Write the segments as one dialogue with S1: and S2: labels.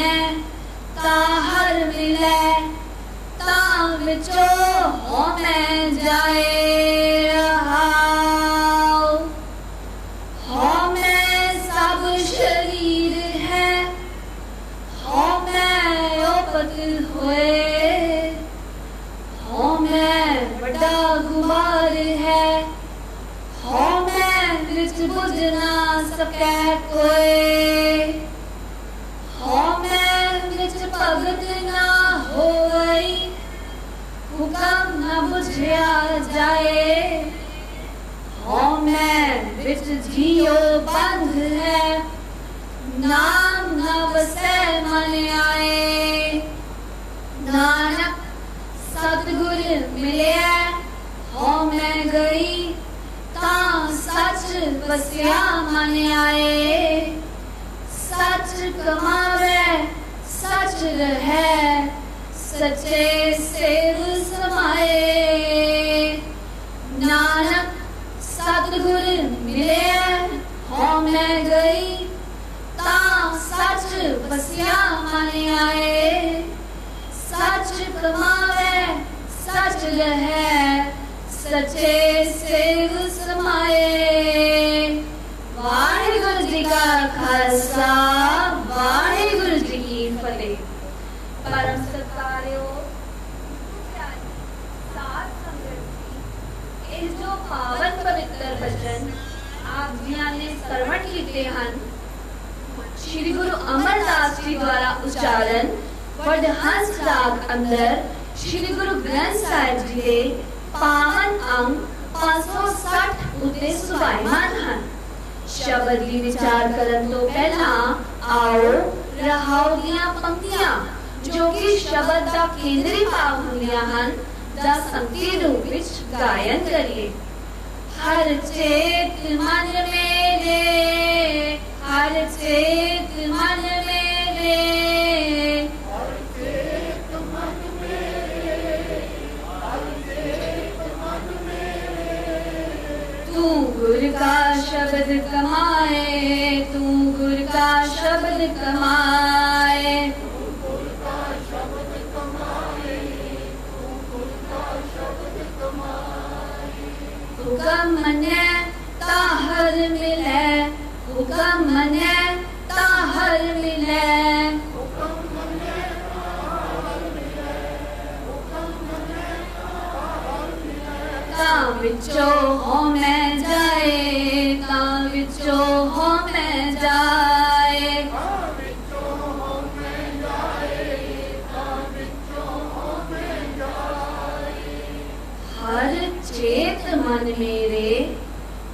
S1: ਮੰਨੈ ਤਾਂ ਹਰ ਮਿਲੈ, ਤਾਂ ਵਿਚੋ ਹੋਮੈ ਜਾਏ ਰਹਾਉ। ਹੋਮੈ ਸਭ ਸ਼ਰੀਰ ਹੈ, ਹੋਮੈ ਉਪਤ ਹੋਏ। ਹੋਮੈ ਵੱਡਾ ਗੁਬਾਰ ਹੈ, ਹੋਮੈ ਵਿੱਚ ਬੁਝ ਨਾ ਸਕੈ ਕੋਏ ਬੁਝਿਆ ਜਾਏ ਹੋਮੈ ਵਿੱਚ ਜੀਉ ਬੰਧ ਹੈ ਨਾਮ ਨਾ ਮਨ ਆਏ ਨਾਨਕ ਸਤਿਗੁਰ ਮਿਲਿਆ ਹੋਮੈ ਗਈ ਤਾਂ ਸੱਚ ਵਸਿਆ ਮਨ ਆਏ ਸੱਚ ਕਮਾਵੇ ਸੱਚ ਰਹੈ ਸੱਚੇ ਸੇਵ ਸਮਾਏ ਨਾਨਕ ਸਤਿਗੁਰ ਮਿਲਿਆ ਹੋਮੈ ਗਈ, ਤਾਂ ਸੱਚ ਵਸਿਆ ਮਨ ਆਏ। ਸੱਚ ਕਮਾਵੇ, ਸੱਚ ਰਹੈ ਸੱਚੇ ਸੇਵ ਸਮਾਏ। ਵਾਹਿਗੁਰੂ ਜੀ ਕਾ ਖਾਲਸਾ ਵਾਹਿਗੁਰੂ ਜੀ ਕੀ ਫਤਿਹ ਪਰਮ ਸਤਿਕਾਰਿਓ ਸਾਧ ਸੰਗਤ ਜੀ ਇਹ ਜੋ ਪਾਵਨ ਪਵਿੱਤਰ ਬਚਨ ਆਪ ਜੀਆਂ ਕੀਤੇ ਹਨ। ਸ਼੍ਰੀ ਗੁਰੂ ਅਮਰਦਾਸ ਜੀ ਦੁਆਰਾ ਉਚਾਰਨ ਵਡਹੰਸ ਰਾਗ ਅੰਦਰ ਸ਼੍ਰੀ ਗੁਰੂ ਗ੍ਰੰਥ ਸਾਹਿਬ ਜੀ ਦੇ ਪਾਵਨ ਅੰਗ 560 ਉਤੇ ਸੁਭਾਈਮਾਨ ਹਨ। ਸ਼ਬਦ ਦੀ ਵਿਚਾਰ ਕਰਨ ਤੋਂ ਪਹਿਲਾਂ ਆਓ ਰਹਾਉ ਦੀਆਂ ਪੰਕਤੀਆਂ, ਜੋ ਕਿ ਸ਼ਬਦ ਦਾ ਕੇਂਦਰੀ ਭਾਵ ਹੁੰਦੀਆਂ ਹਨ, ਦਾ ਸੰਤੀ ਰੂਪ ਵਿੱਚ ਗਾਇਨ ਕਰੀਏ। ਹਰ ਚੇਤ ਮਨ ਮੇਰੇ, ਹਰ ਚੇਤ ਮਨ ਮੇਰੇ ਹਰ ਚੇਤ ਮਨ ਮੇਰੇ ਹਰ ਚੇਤ ਮਨ ਮੇਰੇ। ਤੂੰ ਗੁਰ ਕਾ ਸ਼ਬਦ ਕਮਾਏ, ਤੂੰ ਗੁਰ ਕਾ ਸ਼ਬਦ ਕਮਾਏ। ਹੁਕਮ ਮੰਨੈ ਤਾਂ ਹਰ ਮਿਲੈ। ਹੁਕਮ ਮੰਨੈ ਹੋ ਮੈਂ ਜਾਏ ਤਾਂ ਵਿੱਚੋਂ ਹੋ ਮੈਂ ਜਾਏ। ਹਰ ਚੇਤ ਮਨ ਮੇਰੇ,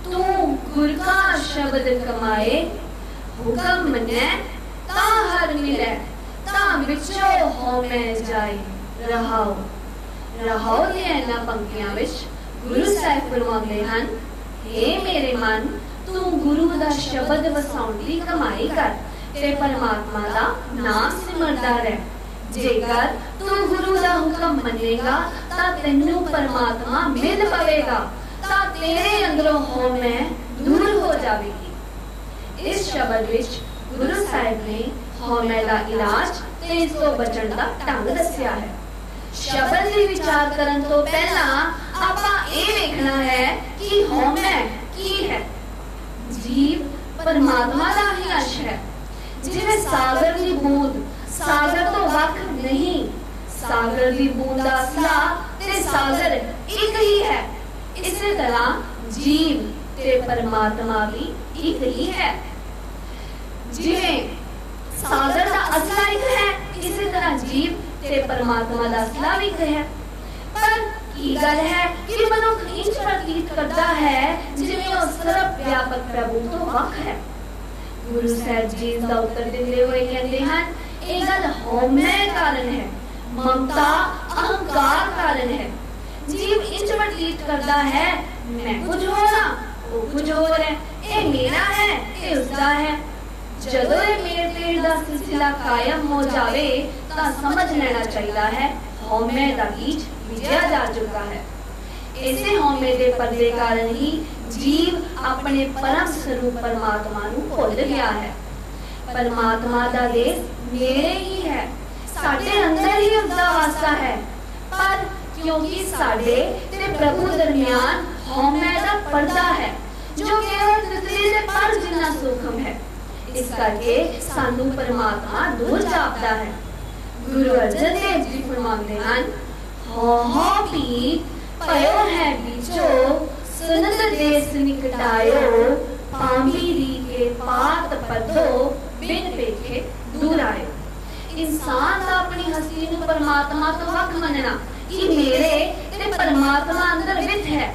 S1: ਤੂੰ ਗੁਰ ਕਾ ਸ਼ਬਦ ਕਮਾਏ। ਹੁਕਮ ਮਨੈ, ਤਾਂ ਹਰ ਮਿਲੈ, ਤਾਂ ਵਿੱਚੋਂ ਹੋਮੈ ਜਾਏ। ਰਹਾਉ ਰਹਾਉ ਦੀਆਂ ਇਹਨਾਂ ਪੰਕਤੀਆਂ ਵਿੱਚ ਗੁਰੂ ਸਾਹਿਬ ਫਰਮਾਉਂਦੇ ਹਨ हे ਮੇਰੇ ਮਨ, ਤੂੰ ਗੁਰੂ ਦਾ ਸ਼ਬਦ ਵਸਾਉਣ ਦੀ ਕਮਾਈ ਕਰ ਤੇ ਪਰਮਾਤਮਾ ਦਾ ਨਾਮ ਸਿਮਰਦਾ ਰਹਿ। ਜੇਕਰ ਤੂੰ ਗੁਰੂ ਦਾ ਹੁਕਮ ਮੰਨੇਗਾ, ਤਾਂ ਤੈਨੂੰ ਪਰਮਾਤਮਾ ਮਿਲ ਪਵੇਗਾ। ਤਾਂ ਤੇਰੇ ਅੰਦਰੋਂ ਹੋਮੈ ਦੂਰ ਹੋ ਜਾਵੇਗੀ। ਇਸ ਸ਼ਬਦ ਵਿੱਚ ਗੁਰੂ ਸਾਹਿਬ ਨੇ ਹਉਮੈ ਦਾ ਇਲਾਜ ਤੇ ਇਸ ਤੋਂ ਬਚਣ ਦਾ ਢੰਗ ਦੱਸਿਆ ਹੈ। ਸ਼ਬਦ ਦੀ ਵਿਚਾਰ ਕਰਨ ਤੋਂ ਪਹਿਲਾਂ ਆਪਾਂ ਇਹ ਵੇਖਣਾ ਹੈ ਕਿ ਹਉਮੈ ਕੀ ਹੈ। ਜੀਵ ਪਰਮਾਤਮਾ ਦਾ ਹੀ ਅੰਸ਼ ਹੈ। ਜਿਵੇਂ ਸਾਗਰ ਦੀ ਬੂੰਦ ਸਾਗਰ ਤੋਂ ਵੱਖ ਨਹੀਂ। ਸਾਗਰ ਦੀ ਬੂੰਦ ਦਾ ਸਲਾ ਤੇ ਸਾਗਰ ਇੱਕ ਹੀ ਹੈ। ਇਸੇ ਤਰ੍ਹਾਂ ਜੀਵ ਤੇ ਪਰਮਾਤਮਾ ਵੀ ਇੱਕ ਹੀ ਹੈ। ਜਿਵੇਂ ਸਾਗਰ ਦਾ ਅਸਲਾ ਇੱਕ ਹੈ, ਇਸੇ ਤਰ੍ਹਾਂ ਜੀਵ ਤੇ ਪਰਮਾਤਮਾ ਦਾ ਅਸਲਾ ਵੀ ਇੱਕ ਹੈ। ਪਰ ਕੀ ਗੱਲ ਹੈ ਕਿ ਮਨੁੱਖ ਇੰਜ ਪ੍ਰਤੀਤ ਕਰਦਾ ਹੈ, ਜਿਵੇਂ ਉਹ ਸਰਬ ਵਿਆਪਕ ਪ੍ਰਭੂ ਤੋਂ ਵੱਖ ਹੈ। ਗੁਰੂ ਸਾਹਿਬ ਜੀ ਦਾ ਉੱਤਰ ਦਿੰਦੇ ਹੋਏ ਕਹਿੰਦੇ ਹਨ ਇਹ ਗੱਲ ਹਉਮੈ ਕਾਰਨ ਹੈ, ਮਮਤਾ ਅਹੰਕਾਰ ਕਾਰਨ ਹੈ। ਜੀਵ ਇੰਜ ਪ੍ਰਤੀਤ ਕਰਦਾ ਹੈ, ਮੈਂ ਕੁਝ ਹੋਰ ਉਹ ਕੁਝ ਹੋਰ ਹੈ, ਇਹ ਮੇਰਾ ਹੈ, ਇਹ ਉਸਦਾ ਹੈ। ਜਦੋਂ ਇਹ ਮੇਰ ਪੇੜ ਦਾ ਸਿਲਸਿਲਾ ਕਾਇਮ ਹੋ ਜਾਵੇ, ਤਾਂ ਸਮਝ ਲੈਣਾ ਚਾਹੀਦਾ ਹੈ, ਹਉਮੈ ਦਾ ਬੀਜ ਬੀਜਿਆ ਜਾ ਚੁੱਕਾ ਹੈ। ਇਸੇ ਹਉਮੈ ਦੇ ਪਰਦੇ ਕਾਰਨ ਹੀ ਜੀਵ ਆਪਣੇ ਪਰਮ ਸਰੂਪ ਪਰਮਾਤਮਾ ਨੂੰ ਭੁੱਲ ਗਿਆ ਹੈ। ਪਰਮਾਤਮਾ ਦਾ ਦੇਸ਼ ਨੇੜੇ ਹੀ ਹੈ। ਸਾਡੇ ਅੰਦਰ ਹੀ ਉਸਦਾ ਵਾਸਾ ਹੈ। ਪਰ ਕਿਉਂਕਿ ਸਾਡੇ ਤੇ ਪ੍ਰਭੂ ਦਰਮਿਆਨ ਹਉਮੈ ਦਾ ਪਰਦਾ ਹੈ, ਜੋ ਕੇਵਲ ਤਿਤਲੀ ਦੇ ਪਰ ਜਿੰਨਾ ਸੂਖਮ ਹੈ। ਇਸ ਕਰਕੇ ਸਾਨੂੰ ਪਰਮਾਤਮਾ ਦੂਰ ਜਾਪਦਾ ਹੈ। ਗੁਰੂ ਅਰਜਨ ਦੇਵ ਜੀ ਫਰਮਾਉਂਦੇ ਹਨ ਹੋ ਹੋ ਪੀ ਭਇਓ ਹੈ ਵਿਚੋ ਸੁਨਤ ਦੇਸ ਨਿਕਟਾਇਓ ਪਾਂਬੀ ਦੀ ਕੇ ਪਾਤ ਪਦੋ ਬਿਨ ਪੇਖੇ ਦੂਰ ਆਇਓ ਇਨਸਾਨ ਦਾ ਆਪਣੀ ਹਸਤੀ ਨੂੰ ਪਰਮਾਤਮਾ ਤੋਂ ਵੱਖ ਮੰਨਣਾ ਕਿ ਮੇਰੇ ਤੇ ਪਰਮਾਤਮਾ ਅੰਦਰ ਵਿਤ ਹੈ।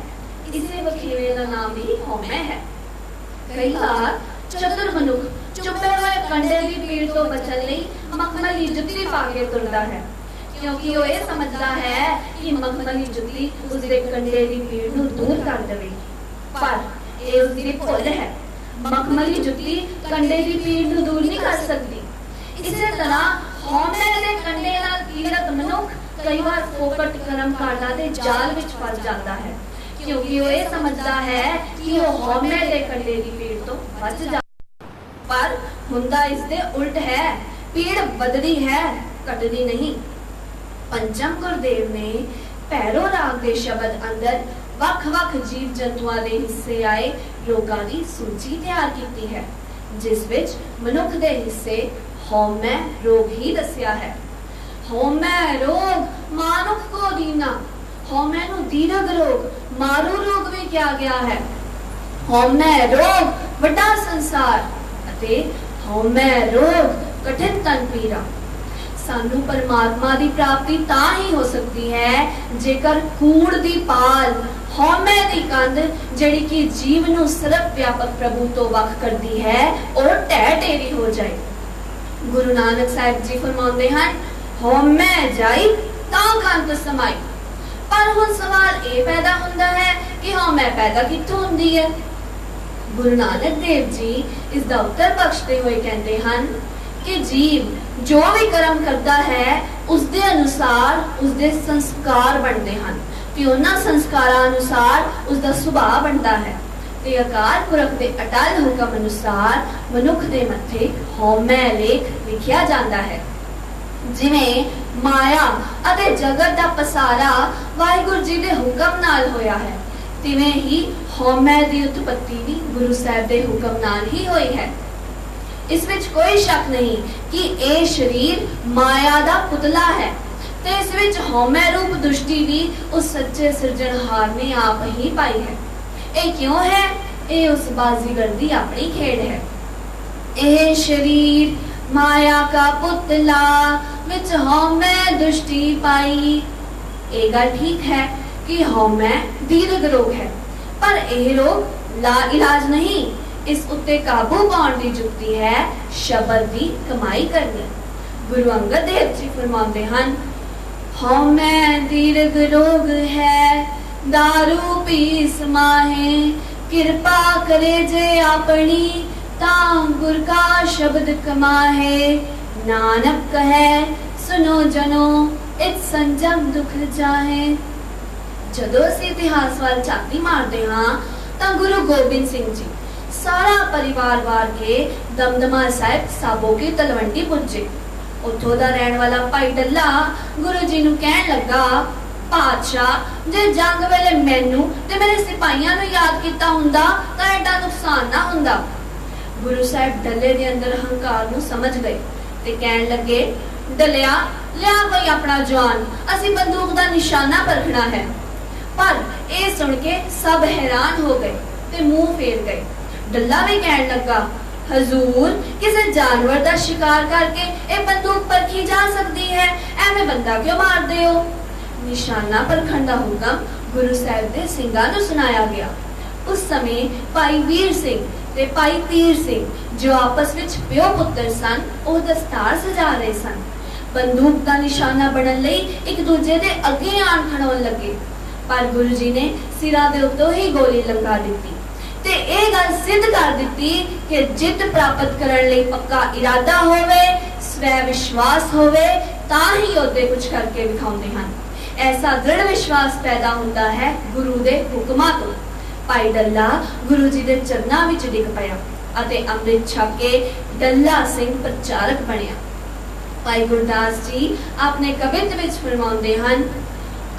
S1: ਇਸੇ ਵਖੇਵੇ ਦਾ ਨਾਮ ਵੀ ਹਉਮੈ ਹੈ। ਕਈ ਵਾਰ ਚਤੁਰ ਮਨੁੱਖ ਚੁੱਪੇ ਹੋਏ ਕੰਡੇ ਦੀ ਪੀੜ ਤੋਂ ਬਚਣ ਲਈ ਮਖਮਲੀ ਜੁੱਤੀ ਪਾ ਕੇ ਤੁਰਦਾ ਹੈ। ਕਿਉਂਕਿ ਉਹ ਇਹ ਸਮਝਦਾ ਹੈ ਕਿ ਮਖਮਲੀ ਜੁੱਤੀ ਉਸ ਦੇ ਕੰਡੇ ਦੀ ਪੀੜ ਨੂੰ ਦੂਰ ਕਰ ਦੇਵੇਗੀ। ਪਰ ਇਹ ਉਸ ਦੀ ਭੁੱਲ ਹੈ। ਮਖਮਲੀ ਜੁੱਤੀ ਕੰਡੇ ਦੀ ਪੀੜ ਨੂੰ ਦੂਰ ਨਹੀਂ ਕਰ ਸਕਦੀ। ਇਸੇ ਤਰ੍ਹਾਂ ਹਉਮੈ ਦੇ ਕੰਡੇ ਨਾਲ ਪੀੜਤ ਮਨੁੱਖ ਕਈ ਵਾਰ ਫੋਕਟ ਕਰਮ ਕਾਂਡਾਂ ਦੇ ਜਾਲ ਵਿੱਚ ਫਸ ਜਾਂਦਾ ਹੈ। ਕਿਉਂਕਿ ਉਹ ਇਹ ਸਮਝਦਾ ਹੈ ਕਿ ਉਹ ਹਉਮੈ ਦੇ ਕੰਡੇ ਦੀ ਪੀੜ ਤੋਂ ਬਚ ਜਾ ਪਰ ਹੁੰਦਾ ਇਸ ਦੇ ਉਲਟ ਹੈ। ਪੀੜ ਵੱਧਦੀ ਹੈ, ਘਟਦੀ ਨਹੀਂ। ਪੰਚਮ ਗੁਰਦੇਵ ਨੇ ਭੈਰੋ ਰਾਗ ਦੇ ਸ਼ਬਦ ਅੰਦਰ ਵੱਖ-ਵੱਖ ਜੀਵ ਜੰਤੂਆਂ ਦੇ ਹਿੱਸੇ ਆਏ ਰੋਗਾਂ ਦੀ ਸੂਚੀ ਤਿਆਰ ਕੀਤੀ ਹੈ, ਜਿਸ ਵਿੱਚ ਮਨੁੱਖ ਦੇ ਹਿੱਸੇ ਹਉਮੈ ਰੋਗ ਹੀ ਦੱਸਿਆ ਹੈ। ਹਉਮੈ ਰੋਗ ਮਾਨੁਖ ਕੋ ਦੀਨਾ। ਹਉਮੈ ਨੂੰ ਦੀਰਘ ਰੋਗ ਮਾਰੂ ਰੋਗ ਵੀ ਕਿਹਾ ਗਿਆ ਹੈ। ਹਉਮੈ ਰੋਗ ਵੱਡਾ ਸੰਸਾਰ ਅਤੇ ਹਉਮੈ ਰੋਗ ਕਠਿਨ ਤਨ ਪੀੜਾ ਸਾਨੂੰ ਪਰਮਾਤਮਾ ਦੀ ਪ੍ਰਾਪਤੀ ਤਾਂ ਹੀ ਹੋ ਸਕਦੀ ਹੈ ਜੇਕਰ ਕੂੜ ਦੀ ਪਾਲ ਹਉਮੈ ਦੀ ਕੰਧ ਜਿਹੜੀ ਕਿ ਜੀਵ ਨੂੰ ਸਰਬ ਵਿਆਪਕ ਪ੍ਰਭੂ ਤੋਂ ਵੱਖ ਕਰਦੀ ਹੈ, ਉਹ ਢਹਿ ਢੇਰੀ ਹੋ ਜਾਏ। ਗੁਰੂ ਨਾਨਕ ਸਾਹਿਬ ਜੀ ਫਰਮਾਉਂਦੇ ਹਨ ਹਉਮੈ ਜਾਈ, ਤਾਂ ਕੰਤ ਸਮਾਈ। ਪਰ ਹੁਣ ਸਵਾਲ ਇਹ ਪੈਦਾ ਹੁੰਦਾ ਹੈ ਕਿ ਹਉਮੈ ਪੈਦਾ ਕਿੱਥੋਂ ਹੁੰਦੀ ਹੈ? ਗੁਰੂ ਨਾਨਕ ਦੇਵ ਜੀ ਇਸ ਦਾ ਉੱਤਰ ਬਖਸ਼ਦੇ ਹੋਏ ਕਹਿੰਦੇ ਹਨ ਕਿ ਜੀਵ ਜੋ ਵੀ ਕਰਮ ਕਰਦਾ ਹੈ, ਉਸ ਦੇ ਅਨੁਸਾਰ ਉਸ ਦੇ ਸੰਸਕਾਰ ਬਣਦੇ ਹਨ ਤੇ ਉਹਨਾਂ ਸੰਸਕਾਰਾਂ ਅਨੁਸਾਰ ਉਸ ਦਾ ਸੁਭਾਅ ਬਣਦਾ ਹੈ। ਤੇ ਅਕਾਲ ਪੁਰਖ ਦੇ ਅਟਲ ਹੁਕਮ ਅਨੁਸਾਰ ਮਨੁੱਖ ਦੇ ਮੱਥੇ ਹਉਮੈ ਲੇਖ ਲਿਖਿਆ ਜਾਂਦਾ ਹੈ। ਜਿਵੇਂ ਮਾਇਆ ਅਤੇ ਜਗਤ ਦਾ ਪਸਾਰਾ ਵਾਹਿਗੁਰੂ ਜੀ ਦੇ ਹੁਕਮ ਨਾਲ ਹੋਇਆ ਹੈ, ਤਿਵੇਂ ਹੀ ਹਉਮੈ ਦੀ ਉਤਪਤੀ ਵੀ ਗੁਰੂ ਸਾਹਿਬ ਦੇ ਹੁਕਮ ਨਾਲ ਹੀ ਹੋਈ ਹੈ। ਇਸ ਵਿੱਚ ਕੋਈ ਸ਼ੱਕ ਨਹੀਂ ਕਿ ਇਹ ਸਰੀਰ ਮਾਇਆ ਦਾ ਪੁਤਲਾ ਹੈ ਤੇ ਇਸ ਵਿੱਚ ਹਉਮੈ ਰੂਪ ਦੁਸ਼ਟੀ ਵੀ ਉਸ ਸੱਚੇ ਸਿਰਜਣਹਾਰ ਨੇ ਆਪ ਹੀ ਪਾਈ ਹੈ। ਇਹ ਕਿਉਂ ਹੈ? ਇਹ ਉਸ ਬਾਜ਼ੀਗਰ ਦੀ ਆਪਣੀ ਖੇਡ ਹੈ। ਇਹ ਸਰੀਰ ਮਾਇਆ ਕਾ ਪੁਤਲਾ ਵਿੱਚ ਹਉਮੈ ਦੁਸ਼ਟੀ ਪਾਈ। ਇਹ ਗੱਲ ਠੀਕ ਹੈ ਕਿ ਹਉਮੈ ਦੀਰਘ ਰੋਗ ਹੈ, ਪਰ ਇਹ ਰੋਗ ਲਾ ਇਲਾਜ ਨਹੀਂ। ਇਸ ਉੱਤੇ ਕਾਬੂ ਪਾਉਣ ਦੀ ਜੁਗਤੀ ਹੈ ਸ਼ਬਦ ਦੀ ਕਮਾਈ ਕਰਨੀ। ਗੁਰੂ ਅੰਗਦ ਦੇਵ ਜੀ ਫਰਮਾਉਂਦੇ ਹਨ ਹਉਮੈ ਦੀਰਘ ਰੋਗ ਹੈ दारू ਪੀ ਸਮਾਹੇ ਕਿਰਪਾ ਕਰੇ ਜੇ ਆਪਣੀ ਤਾਂ ਗੁਰ ਕਾ ਸ਼ਬਦ ਕਮਾਹੇ ਨਾਨਕ ਕਹੈ ਸੁਨੋ ਜਨੋ ਇਤ ਸੰਜਮ ਦੁਖ ਜਾਹੇ ਜਦੋਂ ਅਸੀਂ ਇਤਿਹਾਸ ਵੱਲ ਝਾਤੀ ਮਾਰਦੇ ਹਾਂ ਤਾਂ ਗੁਰੂ ਗੋਬਿੰਦ ਸਿੰਘ ਜੀ ਸਾਰਾ ਪਰਿਵਾਰ ਵਾਰ ਕੇ ਦਮਦਮਾ ਸਾਹਿਬ ਸਾਬੋ ਕੀ ਤਲਵੰਡੀ ਪੁੱਜੇ ਉੱਥੋਂ ਦਾ ਰਹਿਣ ਵਾਲਾ ਭਾਈ ਡੱਲਾ ਗੁਰੂ ਜੀ ਨੂੰ ਕਹਿਣ ਲੱਗਾ ਪਾਤਸ਼ਾਹ, ਜੇ ਜੰਗ ਵੇਲੇ ਮੈਨੂੰ ਤੇ ਮੇਰੇ ਸਿਪਾਹੀਆਂ ਨੂੰ ਯਾਦ ਕੀਤਾ ਹੁੰਦਾ, ਤਾਂ ਐਡਾ ਨੁਕਸਾਨ ਨਾ ਹੁੰਦਾ। ਗੁਰੂ ਸਾਹਿਬ ਡੱਲੇ ਦੇ ਅੰਦਰ ਹੰਕਾਰ ਨੂੰ ਸਮਝ ਗਏ ਤੇ ਕਹਿਣ ਲੱਗੇ, ਡੱਲਿਆ, ਲਿਆ ਕੋਈ ਆਪਣਾ ਜਵਾਨ, ਅਸੀਂ ਬੰਦੂਕ ਦਾ ਨਿਸ਼ਾਨਾ ਪਰਖਣਾ ਹੈ। ਪਰ ਇਹ ਸੁਣ ਕੇ ਸਭ ਹੈਰਾਨ ਹੋ ਗਏ ਤੇ ਮੂੰਹ ਫੇਰ ਗਏ। ਡੱਲਾ ਵੀ ਕਹਿਣ ਲੱਗਾ, ਹਜ਼ੂਰ, ਕਿਸੇ ਜਾਨਵਰ ਦਾ ਸ਼ਿਕਾਰ ਕਰਕੇ ਇਹ ਬੰਦੂਕ ਪਰਖੀ ਜਾ ਸਕਦੀ ਹੈ, ਐਵੇਂ ਬੰਦਾ ਕਿਉਂ ਮਾਰਦੇ ਹੋ? ਨਿਸ਼ਾਨਾ ਪਰਖਣ ਦਾ ਹੁਕਮ ਗੁਰੂ ਸਾਹਿਬ ਦੇ ਸਿੰਘਾਂ ਨੂੰ ਸੁਣਾਇਆ ਗਿਆ। ਉਸ ਸਮੇਂ ਭਾਈ ਵੀਰ ਸਿੰਘ ਤੇ ਭਾਈ ਤੀਰ ਸਿੰਘ ਜੋ ਆਪਸ ਵਿੱਚ ਪਿਓ ਪੁੱਤਰ ਸਨ, ਉਹ ਦਸਤਾਰ ਸਜਾ ਰਹੇ ਸਨ। ਬੰਦੂਕ ਦਾ ਨਿਸ਼ਾਨਾ ਬਣਨ ਲਈ ਇੱਕ ਦੂਜੇ ਦੇ ਅੱਗੇ ਆਣ ਖੜੋਣ ਲੱਗੇ। ਪਰ ਗੁਰੂ ਜੀ ਨੇ ਸਿਰਾਂ ਦੇ ਉੱਤੋਂ ਹੀ ਗੋਲੀ ਲੰਗਾ ਦਿੱਤੀ ਤੇ ਇਹ ਗੱਲ ਸਿੱਧ ਕਰ ਦਿੱਤੀ ਕਿ ਜਿੱਤ ਪ੍ਰਾਪਤ ਕਰਨ ਲਈ ਪੱਕਾ ਇਰਾਦਾ ਹੋਵੇ, ਸਵੈ ਵਿਸ਼ਵਾਸ ਹੋਵੇ, ਤਾਂ ਹੀ ਉਹਦੇ ਕੁਝ ਕਰਕੇ ਵਿਖਾਉਂਦੇ ਹਨ। ਐਸਾ ਦ੍ਰਿੜ ਵਿਸ਼ਵਾਸ ਪੈਦਾ ਹੁੰਦਾ ਹੈ ਗੁਰੂ ਦੇ ਹੁਕਮਾਂ ਤੋਂ ਭਾਈ ਡੱਲਾ ਗੁਰੂ ਜੀ ਦੇ ਚਰਨਾਂ ਵਿੱਚ ਡਿੱਗ ਪਿਆ ਅਤੇ ਅੰਮ੍ਰਿਤ ਛਕ ਕੇ ਡੱਲਾ ਸਿੰਘ ਪ੍ਰਚਾਰਕ ਬਣਿਆ ਭਾਈ ਗੁਰਦਾਸ ਜੀ ਆਪਣੇ ਕਵਿਤ ਵਿੱਚ ਫਰਮਾਉਂਦੇ ਹਨ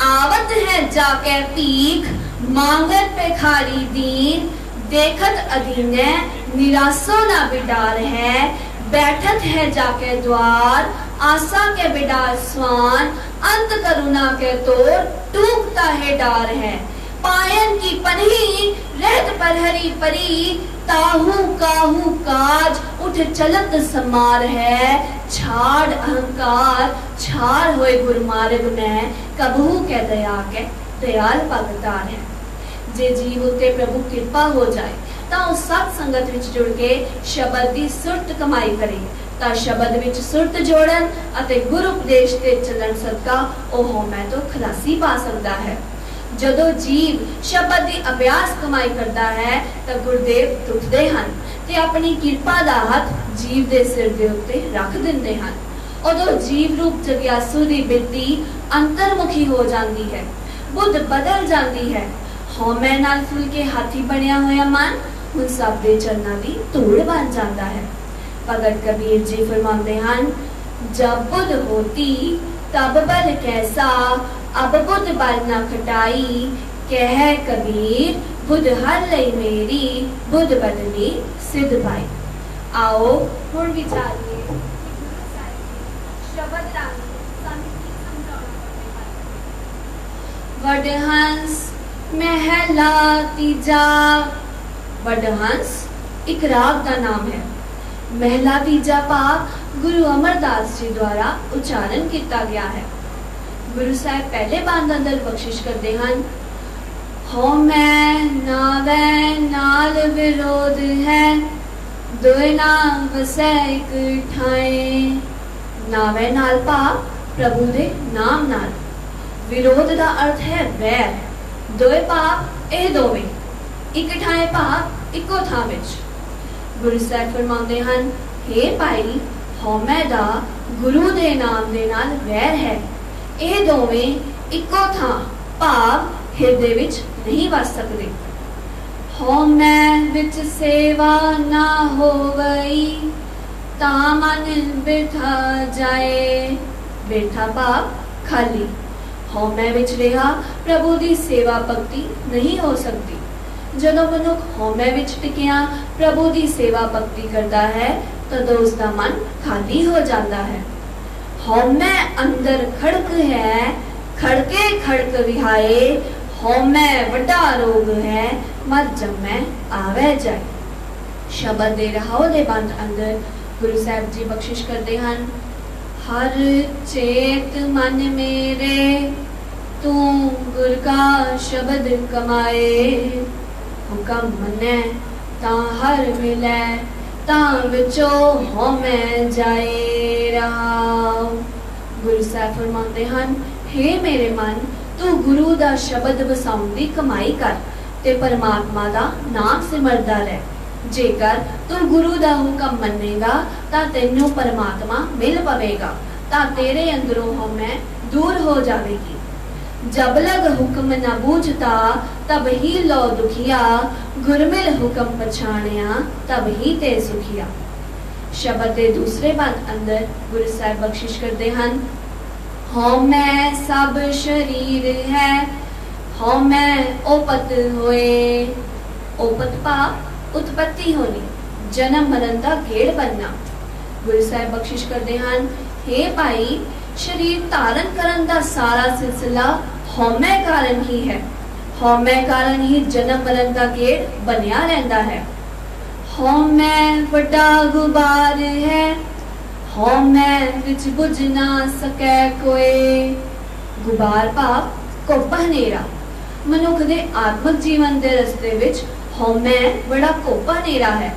S1: ਆਵਤ ਹੈ ਜਾ ਕੇ ਭੀਖ ਮੰਗਤ ਭਿਖਾਰੀ ਦੀਨ ਦੇਖਤ ਅਧੀਨੈ ਨਿਰਾਸੋ ਨਾ ਬਿਡਾਰ ਹੈ बैठत है जाके द्वार आशा के बिडार स्वान अंत करुणा के तोर टूकता है डार है पायन की पनही रहत पर हरी परी ताहू काहू काज उठ चलत समार है छाड़ अहंकार छाड़ होए गुरमार्ग में कबहू के दया के दयाल भगतार है ਜੇ ਜੀਵ ਉਤੇ ਪ੍ਰਭੂ ਕਿਰਪਾ ਹੋ ਜਾਏ ਤਾਂ ਉਹ ਸਤ ਸੰਗਤ ਵਿੱਚ ਜੁੜ ਕੇ ਸ਼ਬਦ ਦੀ ਸੁਰਤ ਕਮਾਈ ਕਰੇ ਤਾਂ ਸ਼ਬਦ ਵਿੱਚ ਸੁਰਤ ਜੋੜਨ ਅਤੇ ਗੁਰੂ ਉਪਦੇਸ਼ ਤੇ ਚੱਲਣ ਸਦਕਾ ਉਹ ਹਉਮੈ ਤੋਂ ਖਲਾਸੀ ਪਾ ਸਕਦਾ ਹੈ। ਜਦੋਂ ਜੀਵ ਸ਼ਬਦ ਦੀ ਅਭਿਆਸ ਕਮਾਈ ਕਰਦਾ ਹੈ, ਤਾਂ ਗੁਰਦੇਵ ਟੁੱਟਦੇ ਹਨ ਤੇ ਆਪਣੀ ਕਿਰਪਾ ਦਾ ਹੱਥ ਜੀਵ ਦੇ ਸਿਰ ਦੇ ਉੱਤੇ ਰੱਖ ਦਿੰਦੇ ਹਨ। ਉਦੋਂ ਜੀਵ ਰੂਪ ਜਗਿਆਸੂ ਦੀ ਬਿਰਤੀ ਅੰਤਰਮੁਖੀ ਹੋ ਜਾਂਦੀ ਹੈ, ਬੁੱਧ ਬਦਲ ਜਾਂਦੀ ਹੈ। ਹਉਮੈ ਨਾਲ ਫੁੱਲ ਕੇ ਹਾਥੀ ਬਣਿਆ ਹੋਇਆ ਮਨ, ਹੁਣ ਸਭ ਦੇ ਚਰਨਾਂ ਦੀ ਧੂੜ ਬਣ ਜਾਂਦਾ ਹੈ। ਭਗਤ ਕਬੀਰ ਜੀ ਫਰਮਾਉਂਦੇ ਹਨ ਜਬ ਬੁੱਧ ਹੋਤੀ ਤਬ ਬਲ ਕੈਸਾ ਅਬ ਬੁੱਧ ਬਲ ਨਾ ਖਟਾਈ ਕਹਿ ਕਬੀਰ ਬੁੱਧ ਹਰ ਲਈ ਮੇਰੀ ਬੁੱਧ ਬਦਲੀ ਸਿੱਧ ਪਾਈ ਆਓ ਹੁਣ ਵਿਚਾਰੀਏ ਕਿ ਗੁਰੂ ਸਾਹਿਬ ਜੀ ਸ਼ਬਦ ਰਾਹੀਂ ਸਾਨੂੰ ਕੀ ਸਮਝਾਉਣਾ ਚਾਹੁੰਦੇ ਹਨ ਵਡਹੰਸ ਮਹਿਲਾ ਤੀਜਾ ਵਡਹੰਸ ਇੱਕ ਰਾਗ ਦਾ ਨਾਮ ਹੈ ਮਹਿਲਾ ਤੀਜਾ ਭਾਗ ਗੁਰੂ ਅਮਰਦਾਸ ਜੀ ਦੁਆਰਾ ਉਚਾਰਨ ਕੀਤਾ ਗਿਆ ਹੈ। ਗੁਰੂ ਸਾਹਿਬ ਪਹਿਲੇ ਬੰਦ ਅੰਦਰ ਬਖਸ਼ਿਸ਼ ਕਰਦੇ ਹਨ ਹੋ ਮੈਂ ਨਾਵੇ ਨਾਲ ਵਿਰੋਧ ਹੈ, ਦੋਇ ਨਾਮ ਵਸੈ ਇਕ ਠਾਏ। ਨਾਵੇ ਨਾਲ ਭਾਵ ਪ੍ਰਭੂ ਦੇ ਨਾਮ ਨਾਲ। ਵਿਰੋਧ ਦਾ ਅਰਥ ਹੈ ਵੈਰ ਦੋਏ ਭਾਵ ਇਹ ਦੋਵੇਂ, ਇੱਕ ਠਾਏ ਭਾਵ ਇੱਕੋ ਥਾਂ ਵਿੱਚ। ਗੁਰੂ ਸਾਹਿਬ ਫਰਮਾਉਂਦੇ ਹਨ हे ਭਾਈ, ਹਉਮੈ ਦਾ ਗੁਰੂ ਦੇ ਨਾਮ ਦੇ ਨਾਲ ਵੈਰ ਹੈ। ਇਹ ਦੋਵੇਂ ਇੱਕੋ ਥਾਂ ਭਾਵ ਹਿਰਦੇ ਵਿੱਚ ਨਹੀਂ ਵਸ ਸਕਦੇ। ਹਉਮੈ ਵਿੱਚ ਸੇਵਾ ਨਾ ਹੋਵਈ, ਤਾਂ ਮਨ ਬਿਠਾ ਜਾਏ। ਬਿਰਥਾ ਭਾਵ ਖਾਲੀ। ਹਉਮੈ ਵਿੱਚ ਰਿਹਾ, ਪ੍ਰਭੂ ਦੀ ਸੇਵਾ ਭਗਤੀ ਨਹੀਂ ਹੋ ਸਕਦੀ। ਜਦੋਂ ਮਨੁੱਖ ਹਉਮੈ ਵਿੱਚ ਟਿਕਿਆ ਪ੍ਰਭੂ ਦੀ ਸੇਵਾ ਭਗਤੀ ਕਰਦਾ ਹੈ ਤਦੋਂ ਉਸ ਦਾ ਮਨ ਖਾਲੀ ਹੋ ਜਾਂਦਾ ਹੈ ਹਉਮੈ ਅੰਦਰ ਖੜਕ ਹੈ ਖੜਕੇ ਖੜਕ ਵਿਹਾਏ ਹਉਮੈ ਵੱਡਾ ਰੋਗ ਹੈ ਮਰ ਜੰਮੈ ਆਵੇ ਜਾਏ ਸ਼ਬਦ ਦੇ ਰਹਾਉ ਦੇ ਬੰਦ ਅੰਦਰ ਗੁਰੂ ਸਾਹਿਬ ਜੀ ਬਖਸ਼ਿਸ਼ ਕਰਦੇ ਹਨ ਹਰ ਚੇਤ ਮਨ ਮੇਰੇ ਤੂੰ ਗੁਰ ਕਾ ਸ਼ਬਦ ਕਮਾਏ ਹੁਕਮ ਮੰਨੈ, ਤਾਂ ਹਰ ਮਿਲੈ, ਤਾਂ ਵਿਚੋ ਹਉਮੈ ਜਾਏ ਰਹਾਉ ਗੁਰੂ ਸਾਹਿਬ ਫਰਮਾਉਂਦੇ ਹਨ हे ਮੇਰੇ ਮਨ, ਤੂੰ ਗੁਰੂ ਦਾ ਸ਼ਬਦ ਵਸਾਉਣ ਦੀ ਕਮਾਈ ਕਰ, ਤੇ ਪਰਮਾਤਮਾ ਦਾ ਨਾਮ ਸਿਮਰਦਾ ਰਹਿ। ਜੇਕਰ ਤੂੰ ਗੁਰੂ ਦਾ ਹੁਕਮ ਮੰਨੇਗਾ, ਤਾਂ ਤੈਨੂੰ ਪਰਮਾਤਮਾ ਮਿਲ ਪਵੇਗਾ, ਤਾਂ ਤੇਰੇ ਅੰਦਰੋਂ ਹਉਮੈ ਦੂਰ ਹੋ ਜਾਵੇਗੀ। जब लग हुक्म न बूझता तब ही लो दुखिया गुरमिल हुक्म पछाणिया तब ही ਤੇ ਸੁਖਿਆ। ਸ਼ਬਦ ਦੇ ਦੂਸਰੇ ਬੰਦ ਅੰਦਰ ਗੁਰੂ ਸਾਹਿਬ ਬਖਸ਼ਿਸ਼ ਕਰਦੇ ਹਨ, ਹਉ ਮੈਂ ਸਭ ਸ਼ਰੀਰ ਹੈ, ਹਉ ਮੈਂ ਉਪਤ ਹੋਏ। ਉਪਤ ਪਾਪ ਉਤਪਤੀ ਹੋਣੀ, ਜਨਮ ਮਰਨ ਦਾ ਗੇੜ ਬੰਨਾ ਗੁਰੂ ਸਾਹਿਬ ਬਖਸ਼ਿਸ਼ ਕਰਦੇ ਹਨ हे ਭਾਈ, ਸ਼ਰੀਰ ਧਾਰਨ ਕਰਨ ਦਾ ਸਾਰਾ ਸਿਲਸਿਲਾ ਹਉਮੈ ਕਾਰਨ ਹੀ ਹੈ। ਹਉਮੈ ਕਾਰਨ ਹੀ ਜਨਮ ਮਰਨ ਦਾ ਗੇੜ ਬਣਿਆ ਰਹਿੰਦਾ ਹੈ। ਹਉਮੈ ਵੱਡਾ ਗੁਬਾਰ ਹੈ। ਹਉਮੈ ਵਿੱਚ ਬੁਝ ਨਾ ਸਕੈ ਕੋਈ ਗੁਬਾਰ ਭਾਵ ਕੋਪਾ ਹਨੇਰਾ। ਮਨੁੱਖ ਦੇ ਆਤਮਿਕ ਜੀਵਨ ਦੇ ਰਸਤੇ ਵਿੱਚ ਹਉਮੈ ਬੜਾ ਕੋਪਾ ਹਨੇਰਾ ਹੈ।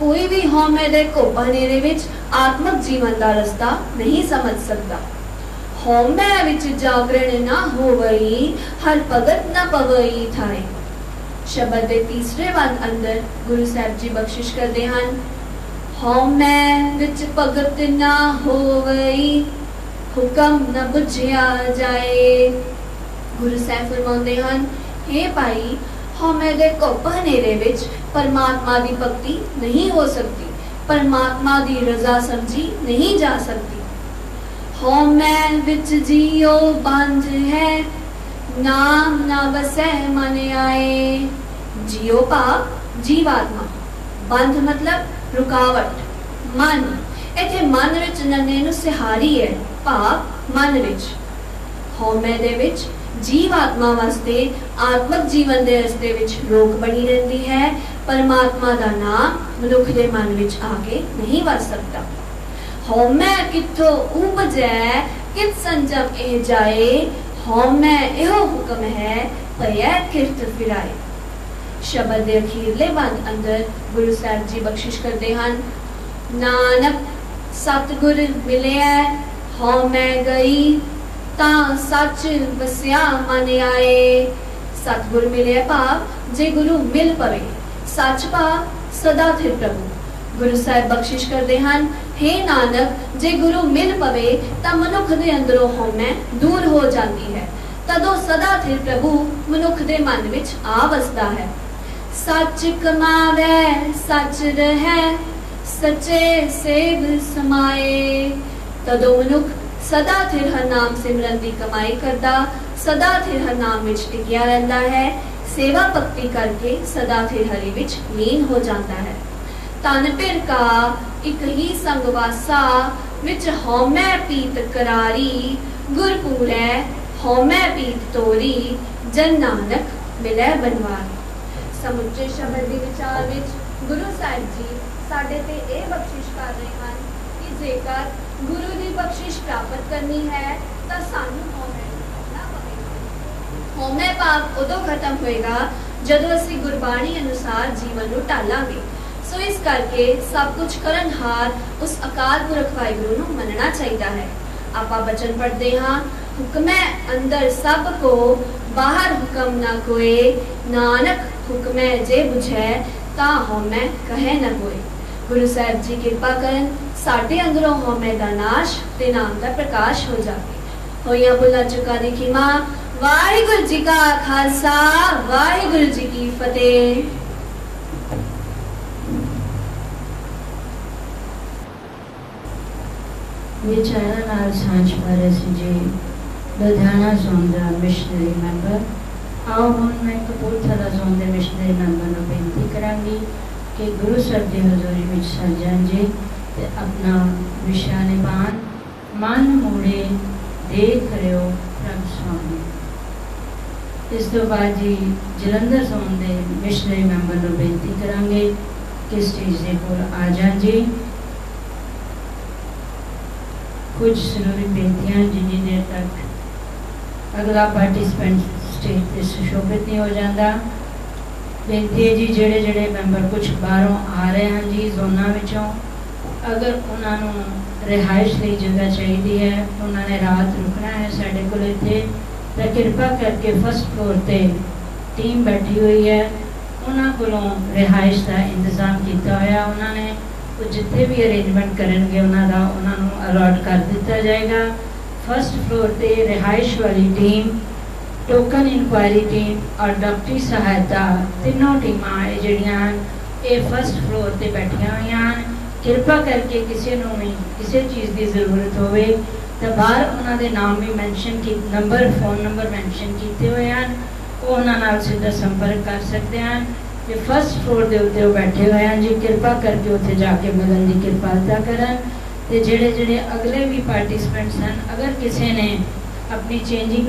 S1: ਕੋਈ ਵੀ ਹਉਮੈ ਦੇ ਕੋਪਾ ਹਨੇਰੇ ਵਿੱਚ ਆਤਮਿਕ ਜੀਵਨ ਦਾ ਰਸਤਾ ਨਹੀਂ ਸਮਝ ਸਕਦਾ। ਹਉਮੈ ਵਿੱਚ ਜਾਗਰਣ ਨਾ ਹੋਵਈ, ਹਰ ਭਗਤ ਨਾ ਪਵਈ ਥਾਏ। ਸ਼ਬਦ ਦੇ ਤੀਸਰੇ ਬੰਦ ਅੰਦਰ ਗੁਰੂ ਸਾਹਿਬ ਜੀ ਬਖਸ਼ਿਸ਼ ਕਰਦੇ ਹਨ, ਹਉਮੈ ਵਿੱਚ ਭਗਤ ਨਾ ਹੋਵਈ, ਹੁਕਮ ਨ ਬੁਝਿਆ ਜਾਏ। ਗੁਰੂ ਸਾਹਿਬ ਫਰਮਾਉਂਦੇ ਹਨ हे ਭਾਈ, ਹਉਮੈ ਦੇ ਘੁੱਪ ਹਨੇਰੇ ਵਿੱਚ ਪਰਮਾਤਮਾ ਦੀ ਭਗਤੀ ਨਹੀਂ ਹੋ ਸਕਦੀ, ਪਰਮਾਤਮਾ ਦੀ ਰਜ਼ਾ ਸਮਝੀ ਨਹੀਂ ਜਾ ਸਕਦੀ। ਹਉਮੈ ਵਿੱਚ ਜੀਉ ਬੰਝ ਹੈ, ਨਾਮ ਨਾ ਵਸੈ ਮਨ ਆਏ। ਜੀਉ ਭਾਵ ਜੀਵਾਤਮਾ। ਬੰਧ ਮਤਲਬ ਰੁਕਾਵਟ, ਮਨ। ਇੱਥੇ ਮਨ ਵਿੱਚ ਨੰਨੇ ਨੂੰ ਸਿਹਾਰੀ ਹੈ ਭਾਵ ਮਨ ਵਿੱਚ। ਹਉਮੈ ਦੇ ਵਿੱਚ ਜੀਵ ਆਤਮਾ ਵਾਸਤੇ ਆਤਮਿਕ ਜੀਵਨ ਦੇ ਰਸਤੇ ਵਿੱਚ ਰੋਕ ਬਣੀ ਰਹਿੰਦੀ ਹੈ। ਪਰਮਾਤਮਾ ਦਾ ਨਾਮ ਮਨੁੱਖ ਦੇ ਮਨ ਵਿੱਚ ਆ ਕੇ ਨਹੀਂ ਵਸ ਸਕਦਾ। ਹਉਮੈ ਕਿੱਥੋਂ ਉਪਜੈ ਕਿਤ ਸੰਜਮ ਇਹ ਜਾਏ ਹਉਮੈ ਇਹੋ ਹੁਕਮ ਹੈ ਭਇਐ ਕਿਰਤ ਫਿਰਾਏ ਸ਼ਬਦ ਦੇ ਅਖੀਰਲੇ ਬੰਦ ਅੰਦਰ ਗੁਰੂ ਸਾਹਿਬ ਜੀ ਬਖਸ਼ਿਸ਼ ਕਰਦੇ ਹਨ ਨਾਨਕ ਸਤਿਗੁਰ ਮਿਲਿਆ ਹਉ ਮੈਂ ਗਈ ਤਾਂ ਸੱਚ ਵਸਿਆ ਮਨ ਆਏ ਸਤਿਗੁਰ ਮਿਲਿਆ ਭਾਵ ਜੇ ਗੁਰੂ ਮਿਲ ਪਵੇ ਸੱਚ ਭਾਵ ਸਦਾ ਥਿਰ ਪ੍ਰਭੂ ਗੁਰੂ ਸਾਹਿਬ ਬਖਸ਼ਿਸ਼ ਕਰਦੇ ਹਨ। हे ਨਾਨਕ, ਜੇ ਗੁਰੂ ਮਿਲ ਪਵੇ, ਤਾਂ ਮਨੁੱਖ ਦੇ ਅੰਦਰੋਂ ਹਉਮੈ ਦੂਰ ਹੋ ਜਾਂਦੀ ਹੈ। ਤਦੋਂ ਸਦਾ ਥਿਰ ਪ੍ਰਭੂ ਮਨੁੱਖ ਦੇ ਮਨ ਵਿੱਚ ਆ ਵਸਦਾ ਹੈ। ਸੱਚ ਕਮਾਵੇ, ਸੱਚ ਰਹੈ, ਸੱਚੇ ਸੇਵ ਸਮਾਏ। ਤਦੋਂ ਮਨੁੱਖ ਸਦਾ ਥਿਰ ਹਰ ਨਾਮ ਸਿਮਰਨ ਦੀ ਕਮਾਈ ਕਰਦਾ, ਸਦਾ ਥਿਰ ਹਰ ਨਾਮ ਵਿੱਚ ਟਿਕਿਆ ਰਹਿੰਦਾ ਹੈ। ਸੇਵਾ ਭਗਤੀ ਕਰਕੇ ਸਦਾ ਥਿਰ ਹਰੀ ਵਿੱਚ ਲੀਨ ਹੋ ਜਾਂਦਾ ਹੈ। ਤਨ ਪਿਰ ਇਕ ਹੀ ਸੰਗਵਾਸਾ ਵਿੱਚ ਹਉਮੈ ਪੀਤ ਕਰਾਰੀ। ਗੁਰ ਪੂਰੈ ਹਉਮੈ ਪੀਤ ਤੋਰੀ, ਜਨ ਨਾਨਕ ਮਿਲੈ ਬਨਵਾਰੀ। ਸਮੁੱਚੇ ਸ਼ਬਦ ਦੇ ਵਿਚਾਰ ਵਿੱਚ ਗੁਰੂ ਸਾਹਿਬ ਜੀ ਸਾਡੇ ਤੇ ਇਹ ਬਖਸ਼ਿਸ਼ ਕਰ ਰਹੇ ਹਨ ਕਿ ਜੇਕਰ ਗੁਰੂ ਦੀ ਬਖਸ਼ਿਸ਼ ਪ੍ਰਾਪਤ ਕਰਨੀ ਹੈ, ਤਾਂ ਸਾਨੂੰ ਹਉਮੈ ਨੂੰ ਪਵੇਗਾ ਹਉਮੈ ਪਾਪ ਉਦੋਂ ਖਤਮ ਹੋਏਗਾ ਜਦੋਂ ਅਸੀਂ ਗੁਰਬਾਣੀ ਅਨੁਸਾਰ ਜੀਵਨ ਨੂੰ ਢਾਲਾਂਗੇ। ਸੋ ਇਸ ਕਰਕੇ ਸਭ ਕੁਝ ਕਰਨਹਾਰ ਉਸ ਅਕਾਲ ਪੁਰਖ ਵਾਹਿਗੁਰੂ ਨੂੰ ਮੰਨਣਾ ਚਾਹੀਦਾ ਹੈ ਆਪਾਂ ਬਚਨ ਪੜ੍ਹਦੇ ਹਾਂ ਹੁਕਮੈ ਅੰਦਰ ਸਭ ਕੋ ਬਾਹਰ ਹੁਕਮ ਨਾ ਕੋਏ ਨਾਨਕ ਹੁਕਮੈ ਜੇ 부ਝੈ ਤਾਂ ਹਉਮੈ ਕਹੈ ਨਾ ਕੋਏ ਗੁਰੂ ਸਾਹਿਬ ਜੀ ਕਿਰਪਾ ਕਰਨ ਸਾਡੇ ਅੰਦਰੋਂ ਹਉਮੈ ਦਾ ਨਾਸ਼ ਤੇ ਨਾਮ ਦਾ ਪ੍ਰਕਾਸ਼ ਹੋ ਜਾਵੇ ਹੋਈਆਂ ਬੁਲਾ ਚੁਕਾ ਦੀ ਖਿਮਾ ਵਾਹਿਗੁਰੂ ਜੀ ਕਾ ਖਾਲਸਾ ਵਾਹਿਗੁਰੂ ਜੀ ਕੀ ਫਤਿਹ
S2: ਵਿਚਾਰਾਂ ਨਾਲ ਸਾਂਝ ਪਾਰੇ ਸੀ ਜੀ। ਲੁਧਿਆਣਾ ਜ਼ੋਨ ਦਾ ਮਿਸ਼ਨਰੀ ਮੈਂਬਰ। ਆਓ ਹੁਣ ਮੈਂ ਕਪੂਰਥਲਾ ਜ਼ੋਨ ਦੇ ਮਿਸ਼ਨਰੀ ਮੈਂਬਰ ਨੂੰ ਬੇਨਤੀ ਕਰਾਂਗੀ ਕਿ ਗੁਰੂ ਸਾਹਿਬ ਦੀ ਹਜ਼ੂਰੀ ਵਿੱਚ ਸਜਣ ਜੀ ਤੇ ਆਪਣਾ ਵਿਸ਼ਾ ਨਿਭਾਣ ਮਨ ਮੂੜੇ ਦੇਖ ਰਿਓ ਪ੍ਰਭ ਸੁਆਮੀ। ਇਸ ਤੋਂ ਬਾਅਦ ਜੀ ਜਲੰਧਰ ਜ਼ੋਨ ਦੇ ਮਿਸ਼ਨਰੀ ਮੈਂਬਰ ਨੂੰ ਬੇਨਤੀ ਕਰਾਂਗੇ ਕਿ ਸਟੇਜ ਦੇ ਕੋਲ ਆ ਜਾਣ ਜੀ। ਕੁਝ ਜ਼ਰੂਰੀ ਬੇਨਤੀਆਂ ਜਿੰਨੀ ਦੇਰ ਤੱਕ ਅਗਲਾ ਪਾਰਟਿਸਪੈਂਟ ਸਟੇਜ ਤੇ ਸੁਸ਼ੋਭਿਤ ਨਹੀਂ ਹੋ ਜਾਂਦਾ। ਬੇਨਤੀ ਹੈ ਜੀ, ਜਿਹੜੇ ਜਿਹੜੇ ਮੈਂਬਰ ਕੁਝ ਬਾਹਰੋਂ ਆ ਰਹੇ ਹਨ ਜੀ, ਜ਼ੋਨਾਂ ਵਿੱਚੋਂ, ਅਗਰ ਉਹਨਾਂ ਨੂੰ ਰਿਹਾਇਸ਼ ਲਈ ਜਗ੍ਹਾ ਚਾਹੀਦੀ ਹੈ, ਉਹਨਾਂ ਨੇ ਰਾਤ ਰੁਕਣਾ ਹੈ ਸਾਡੇ ਕੋਲ ਇੱਥੇ, ਤਾਂ ਕਿਰਪਾ ਕਰਕੇ ਫਸਟ ਫਲੋਰ ਤੇ ਟੀਮ ਬੈਠੀ ਹੋਈ ਹੈ। ਉਹਨਾਂ ਕੋਲੋਂ ਰਿਹਾਇਸ਼ ਦਾ ਇੰਤਜ਼ਾਮ ਕੀਤਾ ਹੋਇਆ ਉਹਨਾਂ ਨੇ। ਉਹ ਜਿੱਥੇ ਵੀ ਅਰੇਂਜਮੈਂਟ ਕਰਨਗੇ ਉਹਨਾਂ ਦਾ ਉਹਨਾਂ ਨੂੰ ਅਲਾਟ ਕਰ ਦਿੱਤਾ ਜਾਏਗਾ। ਫਸਟ ਫਲੋਰ ਤੇ ਰਿਹਾਇਸ਼ ਵਾਲੀ ਟੀਮ ਟੋਕਨ ਇਨਕੁਆਇਰੀ ਟੀਮ ਔਰ ਡਾਕਟਰੀ ਸਹਾਇਤਾ ਤਿੰਨੋਂ ਟੀਮਾਂ ਇਹ ਜਿਹੜੀਆਂ ਹਨ, ਇਹ ਫਸਟ ਫਲੋਰ ਤੇ ਬੈਠੀਆਂ ਹੋਈਆਂ ਹਨ। ਕਿਰਪਾ ਕਰਕੇ ਕਿਸੇ ਨੂੰ ਵੀ ਕਿਸੇ ਚੀਜ਼ ਦੀ ਜ਼ਰੂਰਤ ਹੋਵੇ ਤਾਂ ਬਾਹਰ ਉਹਨਾਂ ਦੇ ਨਾਮ ਵੀ ਮੈਂਸ਼ਨ ਕੀ ਨੰਬਰ ਫੋਨ ਨੰਬਰ ਮੈਂਸ਼ਨ ਕੀਤੇ ਹੋਏ ਹਨ। ਉਹ ਉਹਨਾਂ ਨਾਲ ਸਿੱਧਾ ਸੰਪਰਕ ਕਰ ਸਕਦੇ ਹਨ। ਤੇ ਫਸਟ ਫਲੋਰ ਦੇ ਉੱਤੇ ਉਹ ਬੈਠੇ ਹੋਏ ਹਨ ਜੀ, ਕਿਰਪਾ ਕਰਕੇ ਉੱਥੇ ਜਾ ਕੇ ਮਿਲਣ ਦੀ ਕਿਰਪਾਲਤਾ ਕਰਨ। ਤੇ ਜਿਹੜੇ ਜਿਹੜੇ ਅਗਲੇ ਵੀ ਪਾਰਟਿਸਪੈਂਟਸ ਹਨ, ਅਗਰ ਕਿਸੇ ਨੇ ਆਪਣੀ ਚੇਂਜਿੰਗ